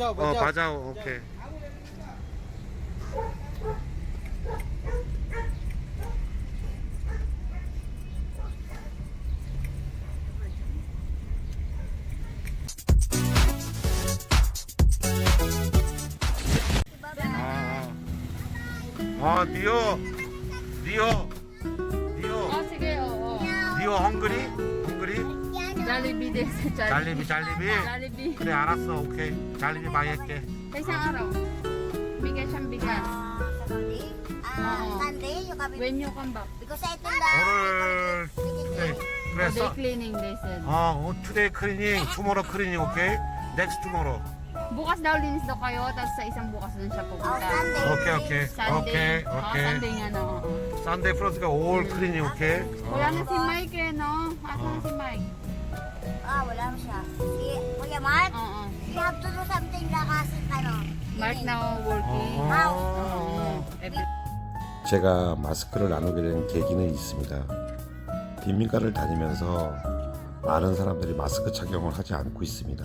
어, 바자오, 오케이. 아, 아, 니오, 니오, 니오, Oh, sige, oo. 니오 헝그리, din sa 잘리비, 잘리비. Jollibee. 그래 알았어, 오케이. 잘리비 많이 할게. Sa isang araw. Bigay siyang bigas. Ah, sa Sunday? Ah, Oo. Sunday, yung kami. When you come back. Because I think the... 오늘 네, Day 그래서 cleaning, they said. 어, 투데이 클리닝, 투모로 클리닝, 오케이? 넥스트 투모로. Bukas daw linis daw kayo, tapos sa isang bukas dun siya pupunta. Oh, Sunday. 오케이, 오케이. Sunday. 오케이, Oh, 오케이. Sunday nga, no. oo. 산데이 플러스가 올 클리닝, 오케이? Wala na si Mike eh, no? Asa na si Mike? Ah, wala mo siya. Si Kuya Mark, Oo. you have to do something na kasi, ano, Mark now working. 어. Oo. Every- 제가 마스크를 나누게 된 계기는 있습니다. 빈민가를 다니면서 많은 사람들이 마스크 착용을 하지 않고 있습니다.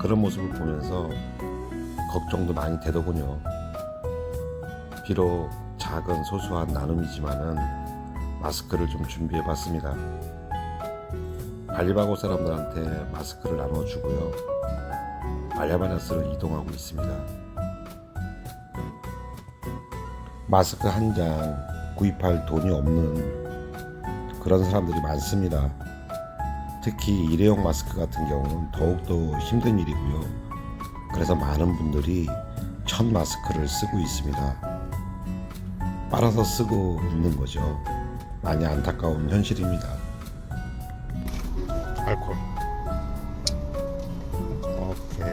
그런 모습을 보면서 걱정도 많이 되더군요. 비록 작은 소소한 나눔이지만은 마스크를 좀 준비해 봤습니다. 발리바고 사람들한테 마스크를 나눠주고요. 말야바냐스를 이동하고 있습니다. 마스크 한 장 구입할 돈이 없는 그런 사람들이 많습니다. 특히 일회용 마스크 같은 경우는 더욱더 힘든 일이고요. 그래서 많은 분들이 첫 마스크를 쓰고 있습니다. 빨아서 쓰고 있는 거죠. 많이 안타까운 현실입니다. 알콜. 오케이.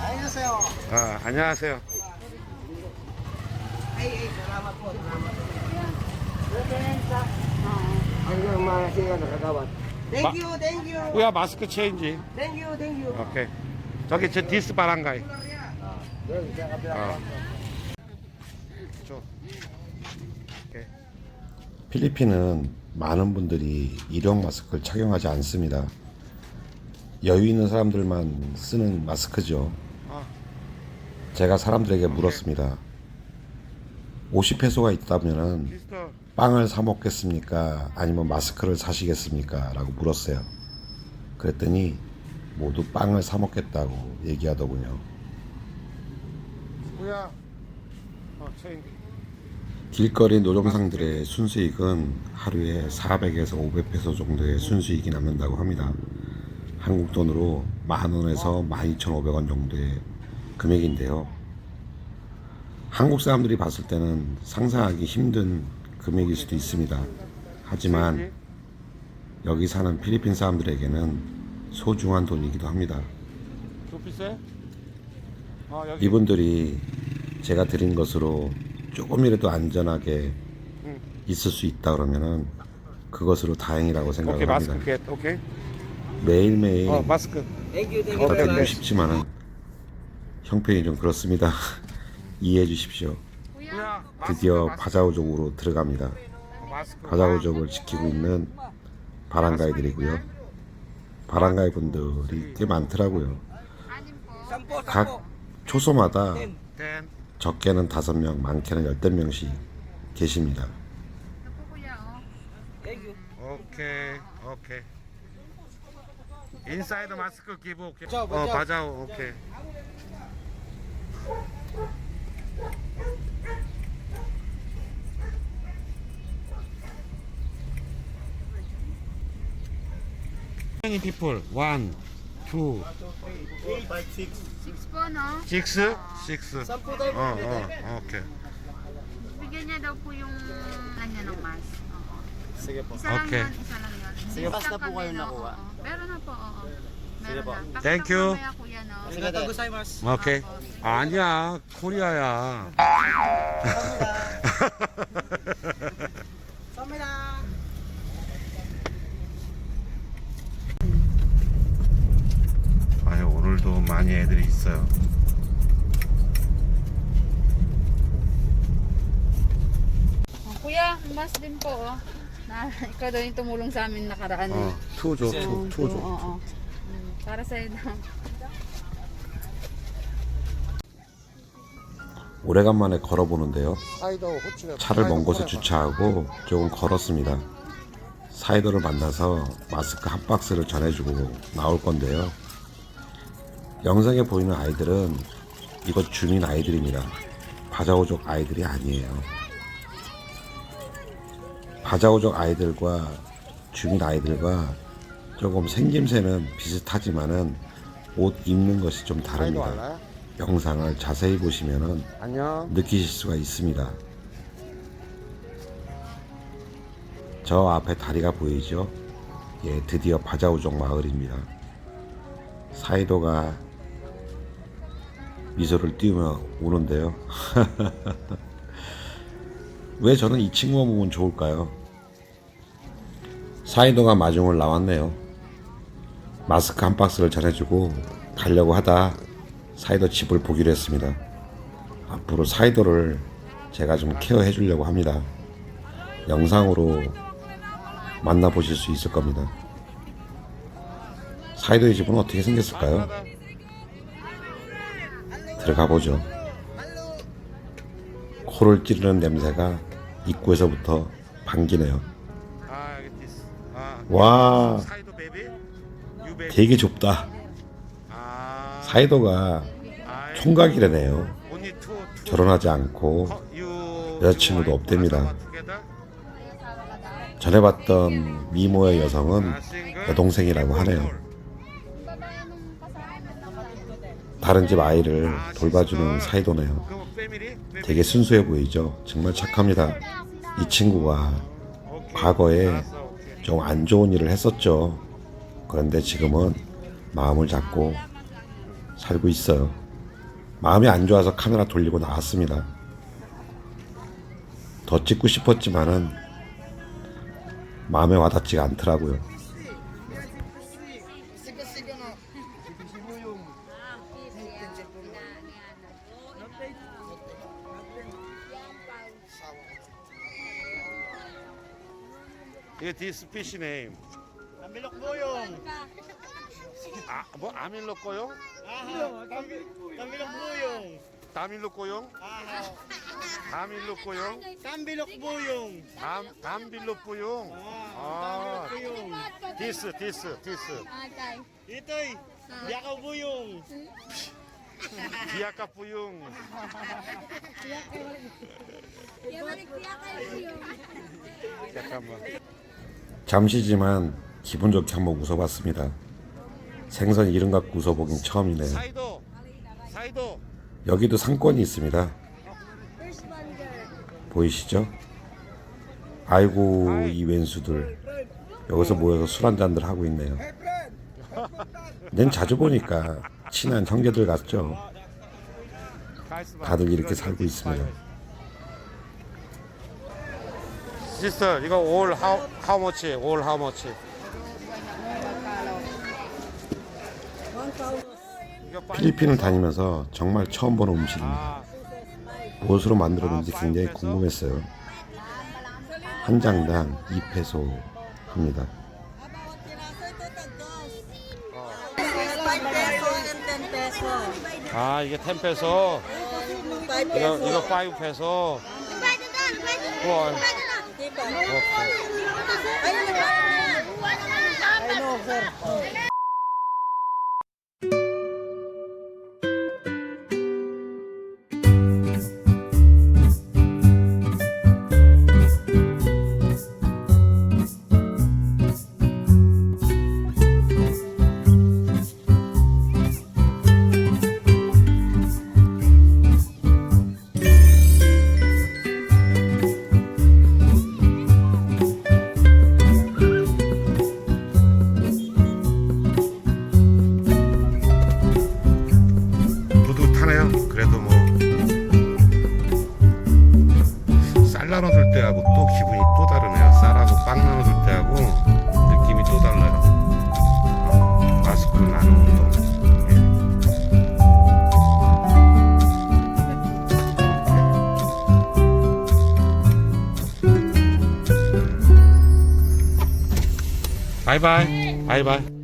Annyeonghaseyo. 아, 안녕하세요. Nakagawad. Thank you, thank you. 우야 마스크 체인지. Thank you, thank you. 오케이. 저기 저 디스 kabila. 어. 줘. 오케이. 필리핀은 많은 분들이 일용 마스크를 착용하지 않습니다. 여유 있는 사람들만 쓰는 마스크죠. 아. 제가 사람들에게 물었습니다. 50페소가 있다면은 미스터. 빵을 사 먹겠습니까? 아니면 마스크를 사시겠습니까? 라고 물었어요. 그랬더니 모두 빵을 사 먹겠다고 얘기하더군요. 우야. 어, 체인지. 길거리 노점상들의 순수익은 하루에 400에서 500페소 정도의 순수익이 남는다고 합니다. 한국 돈으로 만 원에서 12,500원 정도의 금액인데요. 한국 사람들이 봤을 때는 상상하기 힘든 금액일 수도 있습니다. 하지만 여기 사는 필리핀 사람들에게는 소중한 돈이기도 합니다. 여기. 이분들이 제가 드린 것으로 조금이라도 안전하게 응. 있을 수 있다 그러면은 그것으로 다행이라고 오케이, 생각을 합니다. 마스크 겟. 오케이. 매일매일 어, 마스크. 더 you very 드리고. 싶지만은 형편이 좀 그렇습니다. 이해해 주십시오. 드디어 마스크, 바자오족으로 들어갑니다. 마스크. 바자오족을 지키고 있는 바람가이들이고요. 바람가이 분들이 꽤 많더라고요. 각. 초소마다. 댄. 적게는 다섯 명, 많게는 열댓 명씩 계십니다. 오케이. 오케이. 인사이드 마스크 오케이. 바자오, 어. 바자오. 오케이. many people? One, two, Six po, no? six, six. Sampo tayo 어. 어, 오케이. Bigyan niya daw po yung kanya ng mask. Oo. Sige po. Isa lang Okay. yun, isa lang yun. Sige, Isa basta po kami, kayo no? nakuha. Oo. Meron na po, oo. Meron po. na. Pakita Thank ko you. mamaya, kuya, no? Arigatou gozaimasu. 오케이. 아니야, 코리아야. Samela. 아유, 오늘도 많이 애들이 있어요. Oh, kuya, mas din po, oh. Na, ikaw daw yung tumulong sa amin nakaraan. 어, 투어 줘, 투어, 투어 줘. Oo, oo. Mm, Para sa'yo daw. 오래간만에 걸어보는데요. 사이다 차를 먼 곳에 주차하고 조금 걸었습니다. 사이더를 만나서 마스크 한 박스를 전해주고 나올 건데요. 영상에 보이는 아이들은 이곳 주민 아이들입니다. 바자오족 아이들이 아니에요. 바자오족 아이들과 주민 아이들과 조금 생김새는 비슷하지만은 옷 입는 것이 좀 다릅니다. 영상을 자세히 보시면은 안녕 느끼실 수가 있습니다. 저 앞에 다리가 보이죠? 예, 드디어 바자우족 마을입니다. 사이도가 미소를 띄우며 오는데요. 왜 저는 이 친구만 보면 좋을까요? 사이도가 마중을 나왔네요. 마스크 한 박스를 전해주고 가려고 하다 사이도 집을 보기로 했습니다. 앞으로 사이도를 제가 좀 케어해 주려고 합니다. 영상으로 만나보실 수 있을 겁니다. 사이도의 집은 어떻게 생겼을까요? 들어가 보죠. 코를 찌르는 냄새가 입구에서부터 반기네요. 와, 되게 좁다. 아 사이도가 two. 결혼하지 않고 여자친구도 없답니다. 전에 봤던 미모의 여성은? 여동생이라고 하네요. 다른 집 아이를 아, 돌봐주는. 사이도네요. 되게 순수해 보이죠? 정말 착합니다. 이 친구가. 과거에. 좀 안 좋은 일을 했었죠. 그런데 지금은 마음을 잡고 살고 있어요. 마음이 안 좋아서 카메라 돌리고 나왔습니다. 더 찍고 싶었지만은 마음에 와닿지가 않더라고요. 이게 디스 피시 네임 Ambilok buyong. 아뭐 아밀로 꼬용? Ah, Kambilok buyong. 다밀로 꼬용? Ah, 다밀로 꼬용? Kambilok buyong. 담 담빌로 뿌용? 아 Kambilok buyong. 디스 디스 디스 Itoy, Yakaw buyong. 비아까 뿌용 잠시지만 기분 좋게 한번 웃어봤습니다. 생선 이름 갖고 웃어보긴 처음이네요. 여기도 상권이 있습니다. 보이시죠? 아이고 이 왼수들 여기서 모여서 술 한잔들 하고 있네요. 낸 자주 보니까 친한 형제들 같죠. 다들 이렇게 살고 있습니다. 시스터 이거 올 how how much? 올 how much? 필리핀을 다니면서 정말 처음 보는 음식입니다. 아, 무엇으로 만들었는지 굉장히 궁금했어요. 한 장당 2페소 합니다. 아 이게 10 페소. 이거 이거 5 페소. 와. Ayun, sir. Ayun, sir. 때하고 또 기분이 또 다르네요. 쌀하고 빵 나눠줄 때하고 느낌이 또 달라요. 어, 마스크 나눔 운동. 예. 바이바이. 바이바이.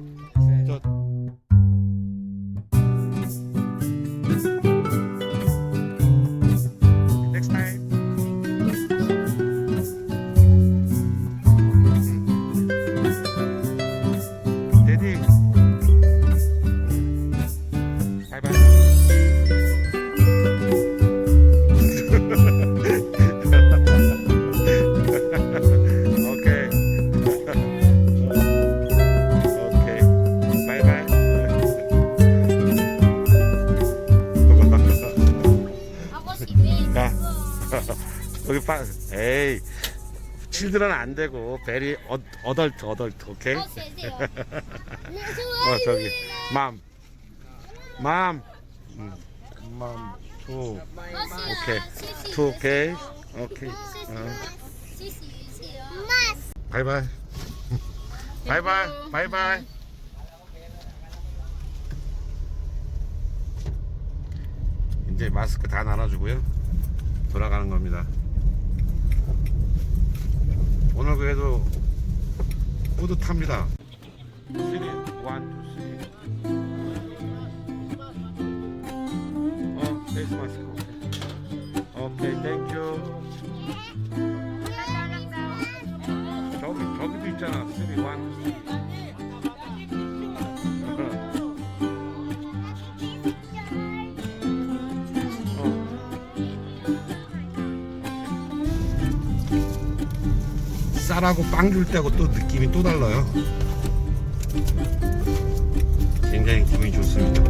칠드런 안 되고 베리 어, 어덜트 어덜트 오케이? 어 저기 맘. 맘. 음, 맘. 투. 오케이. 투 오케이. 오케이. 어. 바이바이. 바이바이. 바이바이. 이제 마스크 다 나눠주고요. 돌아가는 겁니다. 오늘 그래도 뿌듯합니다. 3, 1, 2, 3. 어. 오케이, 땡큐. 저기, 저기도 있잖아. 3, 1, 2, 3. 쌀하고 빵 줄 때하고 또 느낌이 또 달라요. 굉장히 기분이 좋습니다.